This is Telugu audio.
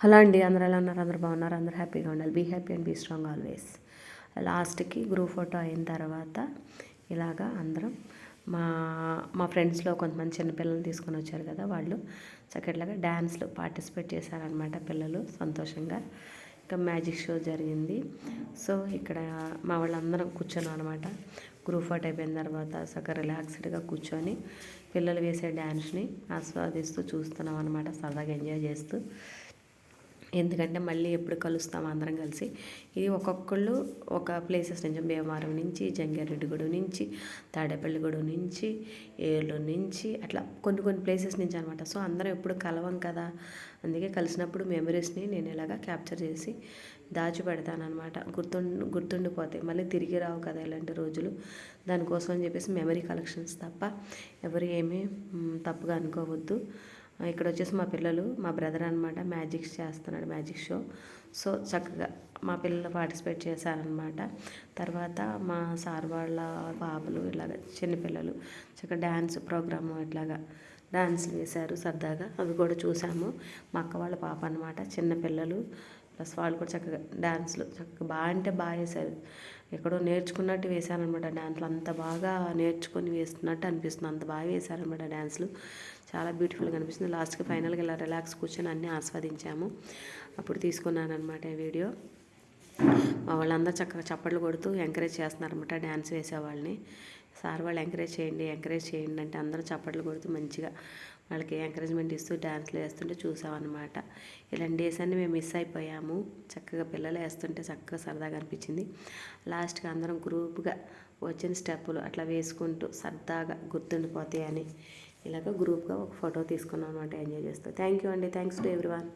హలో అండి. అందరూ ఎలా ఉన్నారు? అందరు బాగున్నారు? అందరు హ్యాపీగా ఉండాలి. Be happy and be strong always. లాస్ట్కి గ్రూప్ ఫోటో అయిన తర్వాత ఇలాగా అందరం మా మా ఫ్రెండ్స్లో కొంతమంది చిన్నపిల్లలు తీసుకొని వచ్చారు కదా వాళ్ళు. చక్కట్లాగా డ్యాన్స్లో పార్టిసిపేట్ చేశారనమాట పిల్లలు సంతోషంగా. ఇంకా మ్యాజిక్ షో జరిగింది. సో ఇక్కడ మా వాళ్ళందరం కూర్చున్నాం అనమాట గ్రూప్ ఫోటో అయిపోయిన తర్వాత చక్కగా రిలాక్స్డ్గా కూర్చొని పిల్లలు వేసే డ్యాన్స్ని ఆస్వాదిస్తూ చూస్తున్నాం అనమాట సరదాగా ఎంజాయ్ చేస్తూ. ఎందుకంటే మళ్ళీ ఎప్పుడు కలుస్తాం అందరం కలిసి. ఇది ఒక్కొక్కళ్ళు ఒక ప్లేసెస్ నుంచి భీమవరం నుంచి జంగారెడ్డిగూడ నుంచి తాడేపల్లిగూడ నుంచి ఏలూరు నుంచి అట్లా కొన్ని కొన్ని ప్లేసెస్ నుంచి అనమాట సో అందరం ఎప్పుడు కలవం కదా. అందుకే కలిసినప్పుడు మెమరీస్ని నేను ఇలాగా క్యాప్చర్ చేసి దాచి అనమాట గుర్తుండిపోతాయి. మళ్ళీ తిరిగి రావు కదా ఇలాంటి రోజులు. దానికోసం అని చెప్పేసి మెమరీ కలెక్షన్స్ తప్ప ఎవరు ఏమీ తప్పుగా అనుకోవద్దు. ఇక్కడ వచ్చేసి మా పిల్లలు మా బ్రదర్ అనమాట మ్యాజిక్స్ చేస్తున్నాడు మ్యాజిక్ షో. సో చక్కగా మా పిల్లలు పార్టిసిపేట్ చేశారనమాట తర్వాత మా సార్ వాళ్ళ పాపలు ఇలాగ చిన్నపిల్లలు చక్కగా డ్యాన్స్ ప్రోగ్రాము ఇట్లాగా డ్యాన్స్ వేశారు సరదాగా. అవి కూడా చూసాము. మా అక్క వాళ్ళ పాప అనమాట చిన్నపిల్లలు ప్లస్ వాళ్ళు కూడా చక్కగా డ్యాన్స్లు చక్కగా బాగా అంటే బాగా వేశారు. ఎక్కడో నేర్చుకున్నట్టు వేశారనమాట డ్యాన్స్లు అంత బాగా నేర్చుకొని వేస్తున్నట్టు అనిపిస్తుంది. అంత బాగా వేశారనమాట డ్యాన్స్లు చాలా బ్యూటిఫుల్గా అనిపిస్తుంది. లాస్ట్కి ఫైనల్గా ఇలా రిలాక్స్ కూర్చొని అన్నీ ఆస్వాదించాము. అప్పుడు తీసుకున్నాను అనమాట ఈ వీడియో. మా వాళ్ళందరూ చక్కగా చప్పట్లు కొడుతూ ఎంకరేజ్ చేస్తున్నారనమాట డ్యాన్స్ వేసేవాళ్ళని. సార్ వాళ్ళు ఎంకరేజ్ చేయండి ఎంకరేజ్ చేయండి అంటే అందరూ చప్పట్లు కొడుతూ మంచిగా వాళ్ళకి ఎంకరేజ్మెంట్ ఇస్తూ డ్యాన్స్లు వేస్తుంటే చూసామన్నమాట. ఇలాంటి డేస్ అన్ని మేము మిస్ అయిపోయాము. చక్కగా పిల్లలు వేస్తుంటే చక్కగా సరదాగా అనిపించింది. లాస్ట్గా అందరం గ్రూప్గా వచ్చిన స్టెప్పులు అట్లా వేసుకుంటూ సరదాగా గుర్తుండిపోతాయని ఇలాగ గ్రూప్గా ఒక ఫోటో తీసుకున్నాం అనమాట ఎంజాయ్ చేస్తూ. థ్యాంక్ యూ అండి. Thanks to everyone.